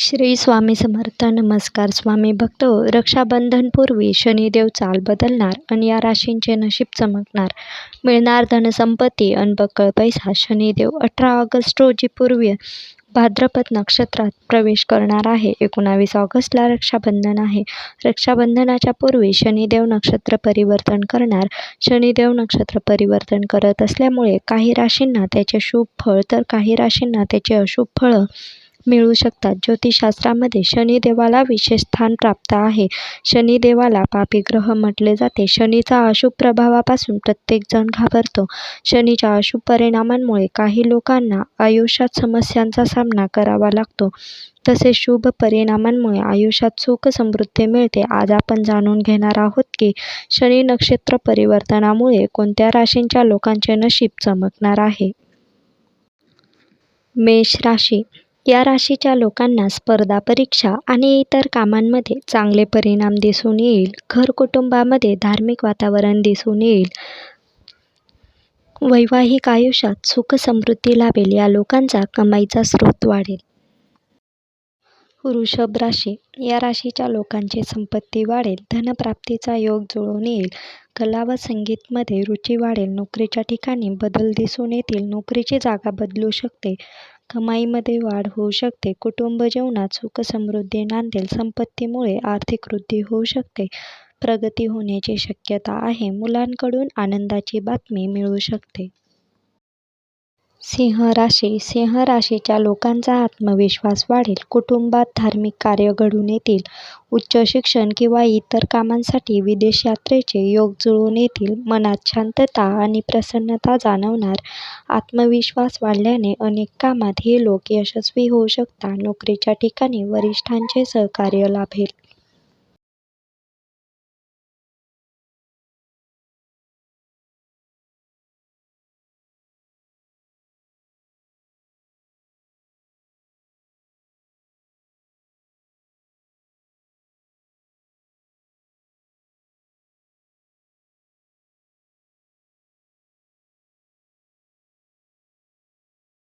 श्री स्वामी समर्थ. नमस्कार स्वामी भक्त. रक्षाबंधनपूर्वी शनिदेव चाल बदलणार आणि या राशींचे नशीब चमकणार. मिळणार धनसंपत्ती अन बकळ पैसा शनिदेव अठरा ऑगस्ट रोजी पूर्वी भाद्रपद नक्षत्रात प्रवेश करणार आहे. एकोणावीस ऑगस्टला रक्षाबंधन आहे. रक्षाबंधनाच्या पूर्वी शनिदेव नक्षत्र परिवर्तन करणार. शनिदेव नक्षत्र परिवर्तन करत असल्यामुळे काही राशींना त्याचे शुभ फळ तर काही राशींना त्याचे अशुभ फळं मिळू शकतात. ज्योतिषशास्त्रामध्ये शनिदेवाला विशेष स्थान प्राप्त आहे. शनिदेवाला पापी ग्रह म्हटले जाते. शनीचा अशुभ प्रभावापासून प्रत्येकजण घाबरतो. शनीच्या अशुभ परिणामांमुळे काही लोकांना आयुष्यात समस्यांचा सामना करावा लागतो. तसेच शुभ परिणामांमुळे आयुष्यात सुख समृद्धी मिळते. आज आपण जाणून घेणार आहोत की शनी नक्षत्र परिवर्तनामुळे कोणत्या राशींच्या लोकांचे नशीब चमकणार आहे? मेष राशी. या राशीच्या लोकांना स्पर्धा परीक्षा आणि इतर कामांमध्ये चांगले परिणाम दिसून येईल. घर कुटुंबामध्ये धार्मिक वातावरण दिसून येईल. वैवाहिक आयुष्यात सुख समृद्धी लाभेल या लोकांचा कमाईचा स्रोत वाढेल. वृषभ राशी या राशीच्या लोकांची संपत्ती वाढेल धनप्राप्तीचा योग जुळून येईल. कला व संगीतमध्ये रुची वाढेल नोकरीच्या ठिकाणी बदल दिसून येतील नोकरीची जागा बदलू शकते. कमाईमध्ये वाढ होऊ शकते. कुटुंब जीवनात सुख समृद्धी नांदेल संपत्तीमुळे आर्थिक वृद्धी होऊ शकते. प्रगती होण्याची शक्यता आहे. मुलांकडून आनंदाची बातमी मिळू शकते. सिंह राशी सिंह राशीच्या लोकांचा आत्मविश्वास वाढेल कुटुंबात धार्मिक कार्य घडून येतील उच्च शिक्षण किंवा इतर कामांसाठी विदेश यात्रेचे योग जुळून येतील मनात शांतता आणि प्रसन्नता जाणवणार. आत्मविश्वास वाढल्याने अनेक कामात हे लोक यशस्वी होऊ शकता नोकरीच्या ठिकाणी वरिष्ठांचे सहकार्य लाभेल.